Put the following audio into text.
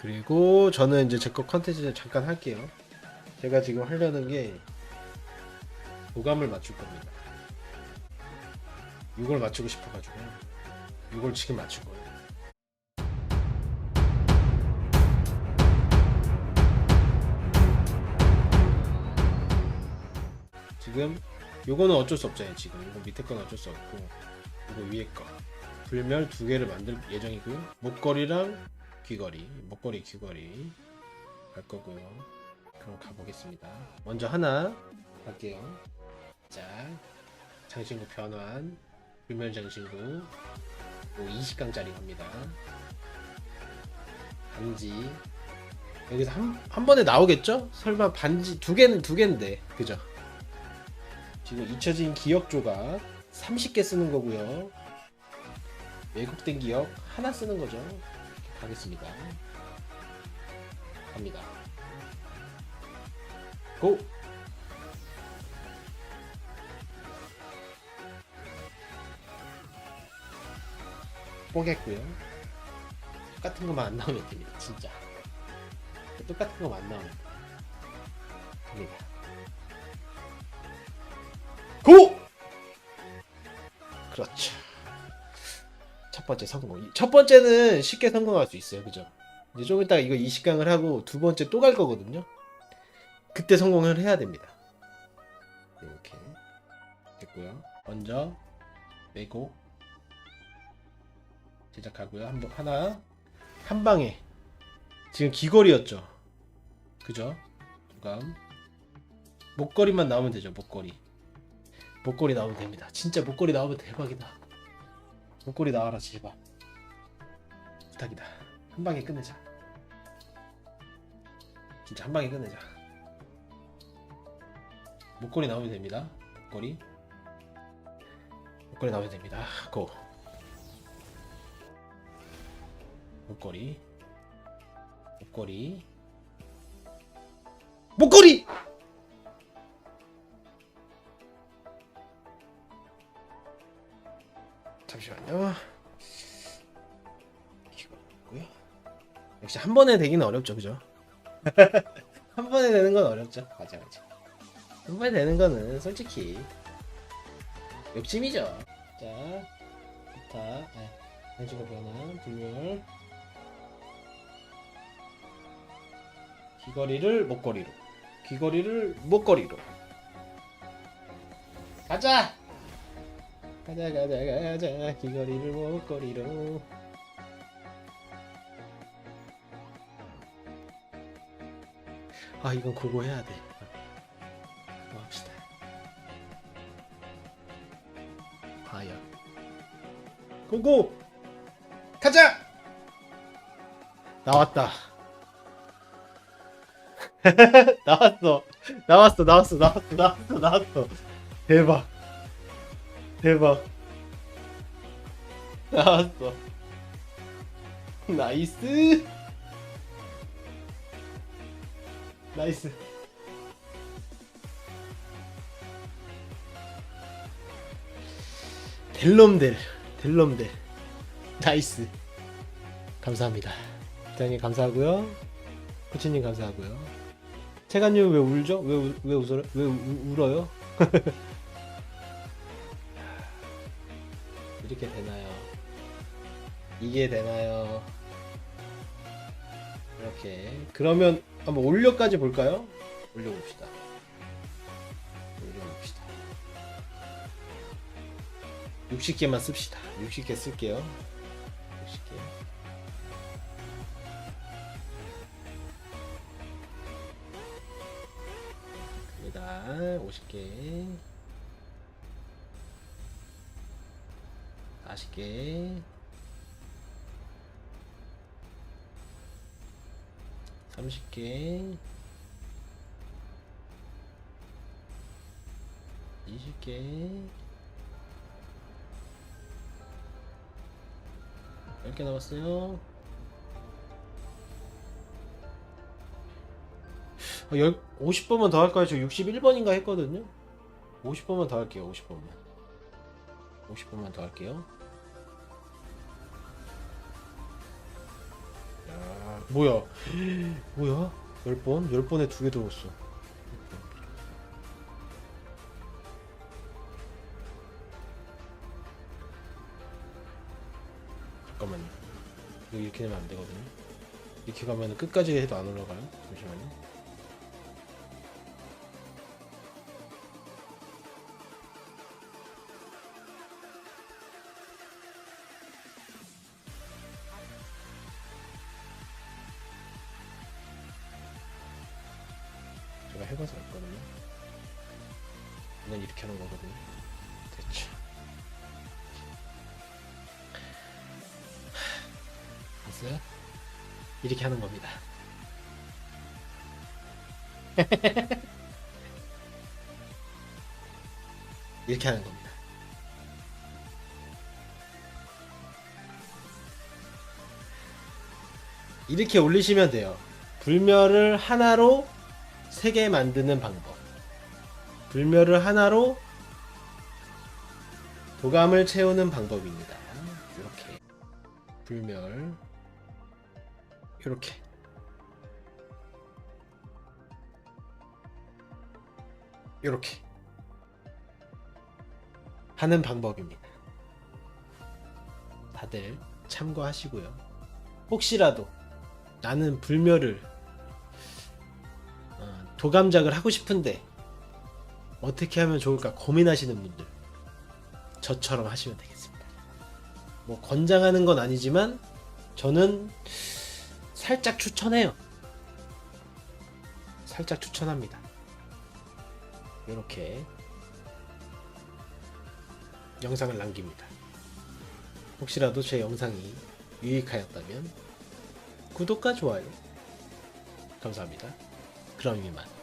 그리고 저는 이제 제 거 컨텐츠 잠깐 할게요. 제가 지금 하려는 게 도감을 맞출 겁니다. 이걸 맞추고 싶어가지고 이걸 지금 맞출 거예요. 지금 요거는 어쩔 수 없잖아요. 지금 이거 밑에 건 어쩔 수 없고 이거 위에 거 불멸 두 개를 만들 예정이고요. 목걸이랑 귀걸이, 목걸이, 귀걸이 갈 거고요. 그럼 가보겠습니다. 먼저 하나 갈게요. 자, 장신구 변환, 불멸 장신구, 20강짜리 갑니다. 반지. 여기서 한, 한 번에 나오겠죠? 설마 반지 두 개는 두 개인데, 그죠? 지금 잊혀진 기억 조각 30개 쓰는 거고요. 왜곡된 기억 하나 쓰는 거죠. 이렇게 가겠습니다. 갑니다. 고! 뽀겠고요. 똑같은 것만 안 나오면 됩니다. 진짜. 똑같은 것만 안 나오면 됩니다. 고! 그렇죠. 첫 번째 성공. 첫 번째는 쉽게 성공할 수 있어요. 그죠? 이제 좀 이따 이거 20강을 하고 두 번째 또 갈 거거든요. 그때 성공을 해야 됩니다. 이렇게 됐고요. 먼저 빼고 제작하고요. 한번 하나 한 방에 지금 귀걸이였죠. 그죠? 두감 목걸이만 나오면 되죠. 목걸이. 목걸이 나오면 됩니다. 진짜 목걸이 나오면 대박이다. 목걸이 나와라 제발. 부탁이다. 한 방에 끝내자. 진짜 한 방에 끝내자. 목걸이 나오면 됩니다. 목걸이. 목걸이 나오면 됩니다. 고. 목걸이. 목걸이. 목걸이! 이거 있고요. 역시 한 번에 되기는 어렵죠, 그죠? 한 번에 되는 건 어렵죠. 맞아, 맞아. 한 번에 되는 거는 솔직히 욕심이죠. 자, 좋다. 네. 한시가 변한 불멸. 귀걸이를 목걸이로. 귀걸이를 목걸이로. 가자! 가자 가자 가자 귀걸이를 목걸이로. 아 이건 그거 해야 돼. 뭐 합시다. 과연. 고고! 가자! 나왔다. 나왔어. 나왔어 나왔어 나왔어 나왔어 나왔어. 대박 대박. 나왔어. 나이스. 나이스. 델놈들 델놈들 나이스. 감사합니다. 부장님 감사하고요. 코치님 감사하고요. 태관님 왜 울죠? 왜, 울- 왜 웃어요? 왜 우- 울어요? 이렇게 되나요? 이게 되나요? 이렇게 그러면 한번 올려까지 볼까요? 올려봅시다. 올려봅시다. 60개만 씁시다. 60개 쓸게요. 60개. 갑니다. 50개. 40개 30개. 20개. 10개 남았어요. 아, 50번만 더 할까요? 저 61번인가 했거든요. 50번만 더 할게요 50번만. 50번만 더 할게요 뭐야? 뭐야? 열 번? 열 번에 두 개 들어왔어. 잠깐만요. 이거 이렇게 되면 안 되거든요. 이렇게 가면 끝까지 해도 안 올라가요. 잠시만요. 제가 해봐서 알거든요. 이건 이렇게 하는 거거든요. 대충. 봤어요? 이렇게 하는 겁니다. 이렇게 하는 겁니다. 이렇게 올리시면 돼요. 불멸을 하나로 세개 만드는 방법. 불멸을 하나로 도감을 채우는 방법입니다. 이렇게 불멸 이렇게 이렇게 하는 방법입니다. 다들 참고하시고요. 혹시라도 나는 불멸을 어, 도감작을 하고 싶은데 어떻게 하면 좋을까 고민하시는 분들 저처럼 하시면 되겠습니다. 뭐 권장하는 건 아니지만 저는 살짝 추천해요. 살짝 추천합니다. 이렇게 영상을 남깁니다. 혹시라도 제 영상이 유익하였다면 구독과 좋아요 감사합니다. 그럼 이만 끝.